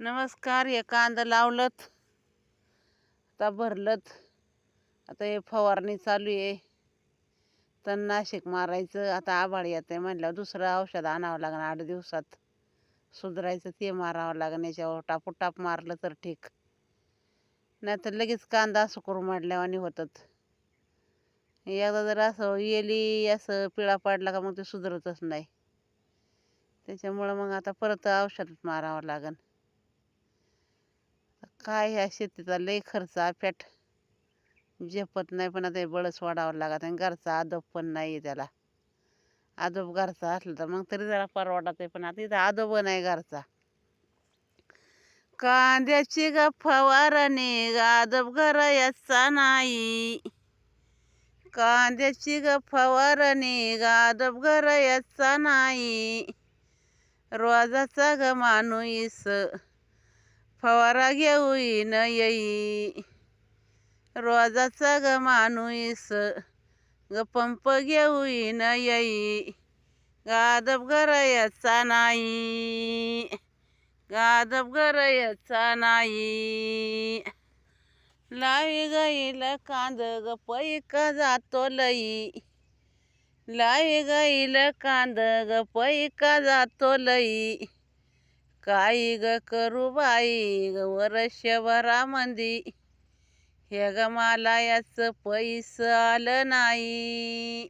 नमस्कार हे कांदा लावलत. आता भरलत. आता हे फवारणी चालू आहे. तणनाशक मारायचं. आता आभाळ येते म्हटल्यावर दुसरं औषध आणावं लागणार आठ दिवसात. सुधारायचं ते मारावं लागणार. याच्यावर टापूटाप मारलं तर ठीक. नाहीतर लगेच कांदा असं करून मांडल्यावानी होतात. एकदा जर असं येली असं पिळा पाडला का मग ते सुधरतच नाही. त्याच्यामुळं मग आता परत औषध मारावं लागन. काय ह्या शेतीचा लय खर्च अफॅट झेपत नाही पण आता बळस बळच वाढावं लागत आणि घरचा आदोब पण नाही आहे त्याला. आदब घरचा असला तर मग तरी जरा परवडत आहे पण आता इथं आदोब नाही घरचा. कांद्याची ग फवारणी गादब घरायाचा नाही. कांद्याची ग फवारणी गादब घरायाचा नाही. रोजाचा ग माणूस फवारा घेऊई न येई. रोजाचा ग माणूस ग पंप घेऊई न येई. गादब गरयाचा नाही गादब गरयाचा नाही. लावी गाईल कांद ग पैका जातो लई. लावी गाईल कांद ग पैका जातो लई. काही ग करू बाई ग वर्षभरामंदी. हे ग मला याचं पैस आलं नाही.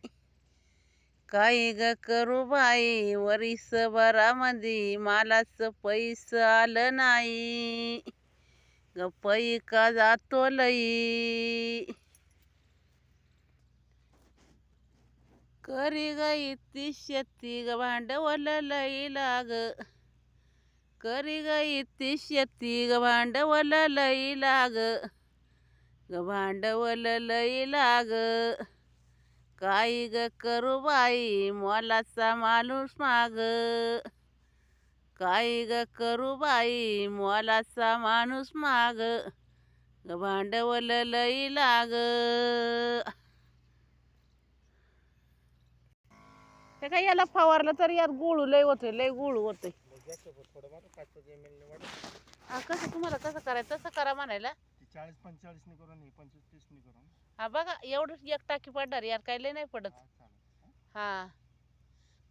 काही ग करू बाई वर्षभरामंदी मलाच पैस आलं नाही. ग पैका जातो लई. करी ग इती शेती ग भांडवल लई लाग. करी ग इती शेती ग भांडवल लई लाग. ग भांडवल लई लाग. काही ग करू बाई मोलाचा माणूस माग. काही ग करू बाई मोलाचा माणूस माग. ग भांडवल लई लाग. हे काय याला फवारलं तर यात गुळू लय होते लय गुळू होते कसं तुम्हाला कसं करायचं तसं करा म्हणायला. चाळीस करून हे पंचवीस तीसनी करून. हा बघा एवढं एक टाकी पडणार यार काही लय नाही पडत. हा, चालेल. हा.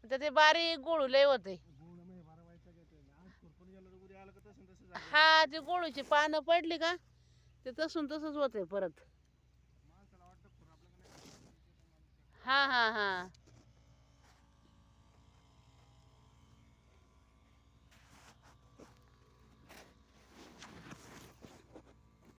तर ते बारीक गुळू लय होते. म्हणजे तसं तसं. हा ते गोळूची पानं पडली का ते तसून तसंच होते परत. हा हा हा.